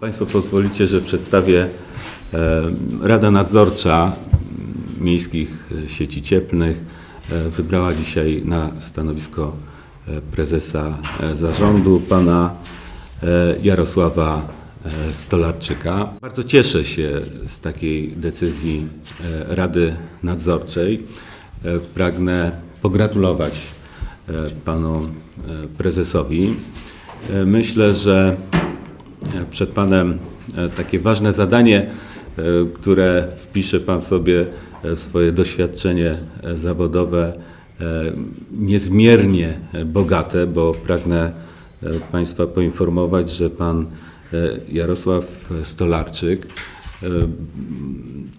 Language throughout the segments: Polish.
Państwo pozwolicie, że przedstawię e, Rada Nadzorcza Miejskich Sieci Cieplnych e, wybrała dzisiaj na stanowisko e, prezesa zarządu pana Jarosława Stolarczyka. Bardzo cieszę się z takiej decyzji Rady Nadzorczej. Pragnę pogratulować panu prezesowi. Myślę, że przed Panem e, takie ważne zadanie, e, które wpisze Pan sobie e, w swoje doświadczenie e, zawodowe, e, niezmiernie e, bogate, bo pragnę e, Państwa poinformować, że Pan e, Jarosław Stolarczyk e,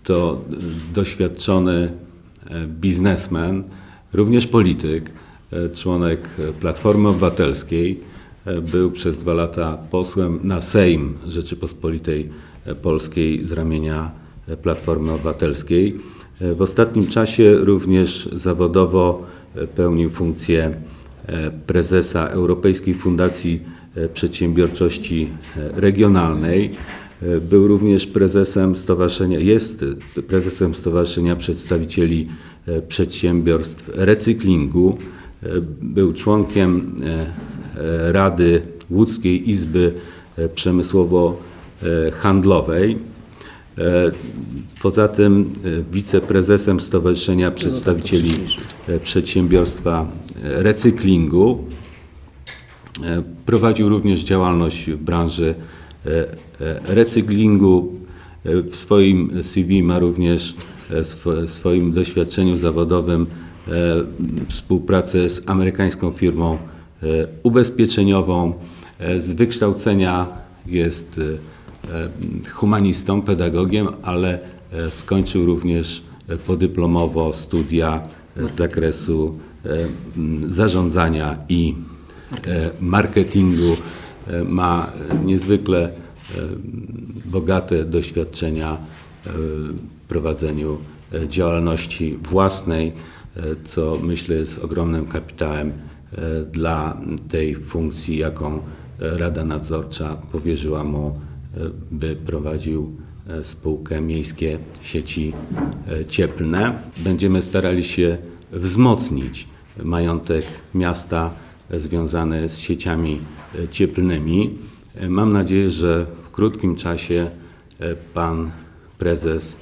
to e, doświadczony e, biznesmen, również polityk, e, członek e, Platformy Obywatelskiej. E, Był przez dwa lata posłem na Sejm Rzeczypospolitej e, Polskiej z ramienia e, Platformy Obywatelskiej. W ostatnim czasie również zawodowo pełnił funkcję prezesa Europejskiej Fundacji Przedsiębiorczości Regionalnej. Był również prezesem stowarzyszenia, jest prezesem Stowarzyszenia Przedstawicieli Przedsiębiorstw Recyklingu. Był członkiem Rady Łódzkiej Izby e, Przemysłowo-Handlowej. E, Poza tym e, wiceprezesem Stowarzyszenia Przedstawicieli e, Przedsiębiorstwa e, Recyklingu. E, Prowadził również działalność w branży e, e, recyklingu. E, W swoim CV ma również e, w swoim doświadczeniu zawodowym e, współpracę z amerykańską firmą e, ubezpieczeniową. E, Z wykształcenia jest e, e, humanistą, pedagogiem, ale e, skończył również e, podyplomowo studia e, z zakresu e, zarządzania i e, marketingu. E, Ma e, niezwykle e, bogate doświadczenia e, w prowadzeniu e, działalności własnej, e, co myślę jest ogromnym kapitałem e, dla tej funkcji, jaką Rada Nadzorcza powierzyła mu, e, by prowadził e, spółkę Miejskie Sieci e, Cieplne. Będziemy starali się wzmocnić majątek miasta e, związany z sieciami e, cieplnymi. E, Mam nadzieję, że w krótkim czasie e, pan prezes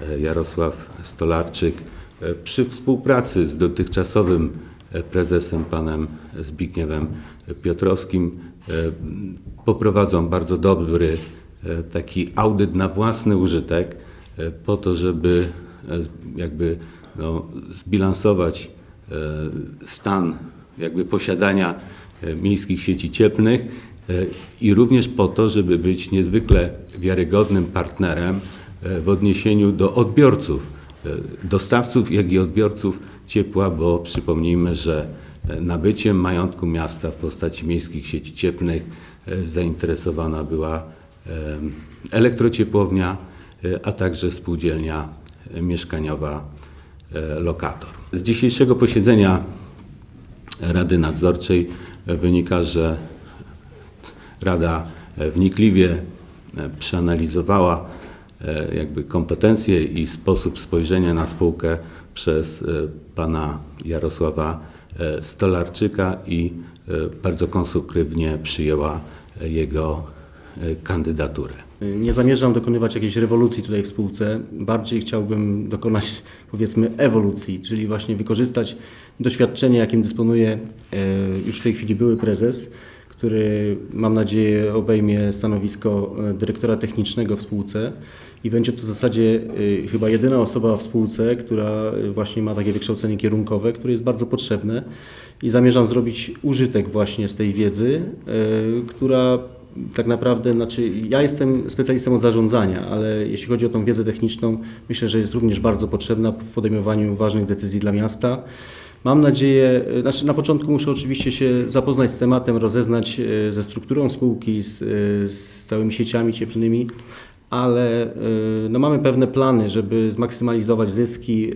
e, Jarosław Stolarczyk e, przy współpracy z dotychczasowym e, prezesem panem Zbigniewem Piotrowskim. E, poprowadzą bardzo dobry e, taki audyt na własny użytek e, po to, żeby jakby no, zbilansować stan jakby posiadania miejskich sieci cieplnych i również po to, żeby być niezwykle wiarygodnym partnerem w odniesieniu do odbiorców, dostawców, jak i odbiorców ciepła, bo przypomnijmy, że e, nabyciem majątku miasta w postaci miejskich sieci cieplnych e, zainteresowana była elektrociepłownia, e, a także spółdzielnia mieszkaniowa Lokator. Z dzisiejszego posiedzenia Rady Nadzorczej wynika, że Rada wnikliwie przeanalizowała jakby kompetencje i sposób spojrzenia na spółkę przez e, pana Jarosława e, Stolarczyka i e, bardzo konstruktywnie przyjęła e, jego e, kandydaturę. Nie zamierzam dokonywać jakiejś rewolucji tutaj w spółce. Bardziej chciałbym dokonać, powiedzmy, ewolucji, czyli właśnie wykorzystać doświadczenie, jakim dysponuje e, już w tej chwili były prezes, który mam nadzieję obejmie stanowisko e, dyrektora technicznego w spółce i będzie to w zasadzie e, chyba jedyna osoba w spółce, która e, właśnie ma takie wykształcenie kierunkowe, które jest bardzo potrzebne i zamierzam zrobić użytek właśnie z tej wiedzy, która tak naprawdę, znaczy ja jestem specjalistą od zarządzania, ale jeśli chodzi o tą wiedzę techniczną, myślę, że jest również bardzo potrzebna w podejmowaniu ważnych decyzji dla miasta. Mam nadzieję, e, znaczy na początku muszę oczywiście się zapoznać z tematem, rozeznać e, ze strukturą spółki, z, e, z całymi sieciami cieplnymi, ale no, mamy pewne plany, żeby zmaksymalizować zyski.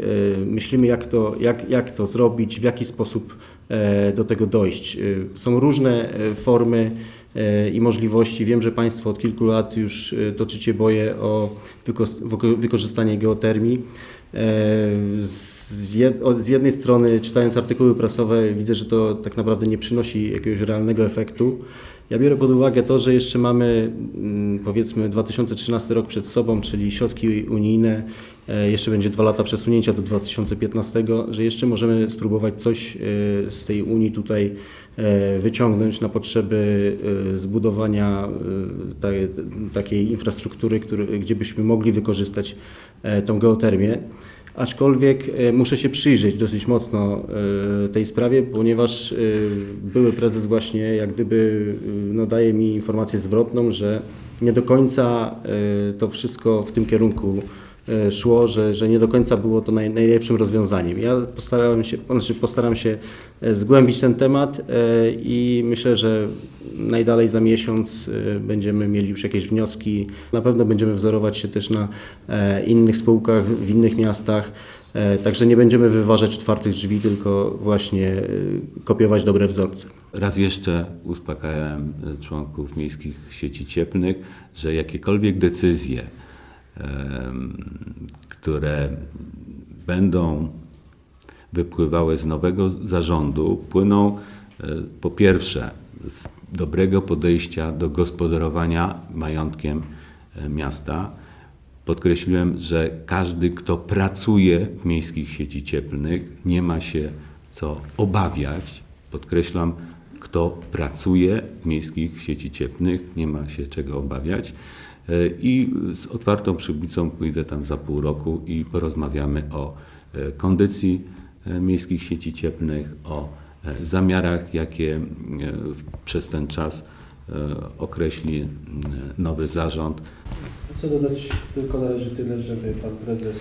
Myślimy, jak to, jak, jak to zrobić, w jaki sposób do tego dojść. Są różne formy i możliwości. Wiem, że Państwo od kilku lat już toczycie boje o wyko- wyko- wykorzystanie geotermii. Z, jednej strony, czytając artykuły prasowe, widzę, że to tak naprawdę nie przynosi jakiegoś realnego efektu. Ja biorę pod uwagę to, że jeszcze mamy mm, powiedzmy 2013 rok przed sobą, czyli środki unijne, e, jeszcze będzie dwa lata przesunięcia do 2015, że jeszcze możemy spróbować coś e, z tej Unii tutaj e, wyciągnąć na potrzeby zbudowania takiej infrastruktury, gdzie byśmy mogli wykorzystać tą geotermię. Aczkolwiek e, muszę się przyjrzeć dosyć mocno e, tej sprawie, ponieważ e, były prezes właśnie jak gdyby e, no, daje mi informację zwrotną, że nie do końca e, to wszystko w tym kierunku e, szło, że, że nie do końca było to naj, najlepszym rozwiązaniem. Ja postarałem się, znaczy postaram się e, zgłębić ten temat e, i myślę, że najdalej za miesiąc e, będziemy mieli już jakieś wnioski. Na pewno będziemy wzorować się też na e, innych spółkach w innych miastach. E, Także nie będziemy wyważać otwartych drzwi, tylko właśnie e, kopiować dobre wzorce. Raz jeszcze uspokajałem e, członków miejskich sieci cieplnych, że jakiekolwiek decyzje, które będą wypływały z nowego zarządu, płyną e, po pierwsze z dobrego podejścia do gospodarowania majątkiem e, miasta. Podkreśliłem, że każdy, kto pracuje w miejskich sieci cieplnych, nie ma się co obawiać. Podkreślam, kto pracuje w miejskich sieci cieplnych, nie ma się czego obawiać. E, I z otwartą przyłbicą pójdę tam za pół roku i porozmawiamy o e, kondycji e, miejskich sieci cieplnych, o zamiarach, jakie przez ten czas określi nowy zarząd. Co dodać, tylko należy tyle, żeby Pan Prezes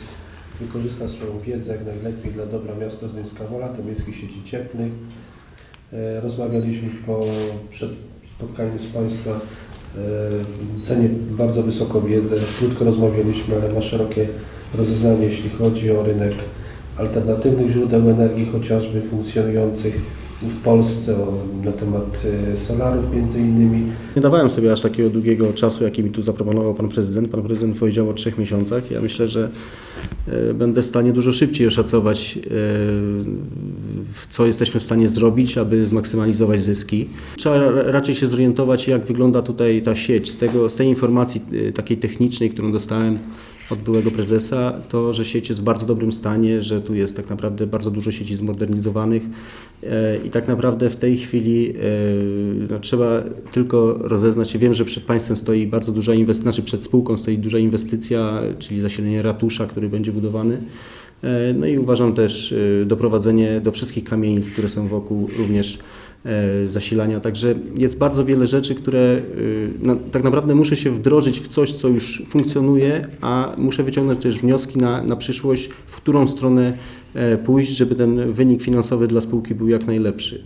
wykorzystał swoją wiedzę jak najlepiej dla dobra miasta Zduńska Wola, to miejskich sieci cieplnych. E, Rozmawialiśmy po przed z Państwa. E, Cenię bardzo wysoką wiedzę. Krótko rozmawialiśmy, ale ma szerokie rozeznanie, jeśli chodzi o rynek alternatywnych źródeł energii, chociażby funkcjonujących w Polsce, na temat e, solarów między innymi. Nie dawałem sobie aż takiego długiego czasu, jaki mi tu zaproponował pan prezydent. Pan prezydent powiedział o trzech miesiącach. Ja myślę, że e, będę w stanie dużo szybciej oszacować, co jesteśmy w stanie zrobić, aby zmaksymalizować zyski. Trzeba ra- raczej się zorientować, jak wygląda tutaj ta sieć. Z, tego, z tej informacji e, takiej technicznej, którą dostałem od byłego prezesa, to, że sieć jest w bardzo dobrym stanie, że tu jest tak naprawdę bardzo dużo sieci zmodernizowanych e, i tak naprawdę w tej chwili e, no, trzeba tylko rozeznać się. Wiem, że przed państwem stoi bardzo duża inwestycja, znaczy przed spółką stoi duża inwestycja, czyli zasilenie ratusza, który będzie budowany. E, No i uważam też e, doprowadzenie do wszystkich kamienic, które są wokół również e, zasilania. Także jest bardzo wiele rzeczy, które no, tak naprawdę muszę się wdrożyć w coś, co już funkcjonuje, a muszę wyciągnąć też wnioski na, na przyszłość, w którą stronę pójść, żeby ten wynik finansowy dla spółki był jak najlepszy.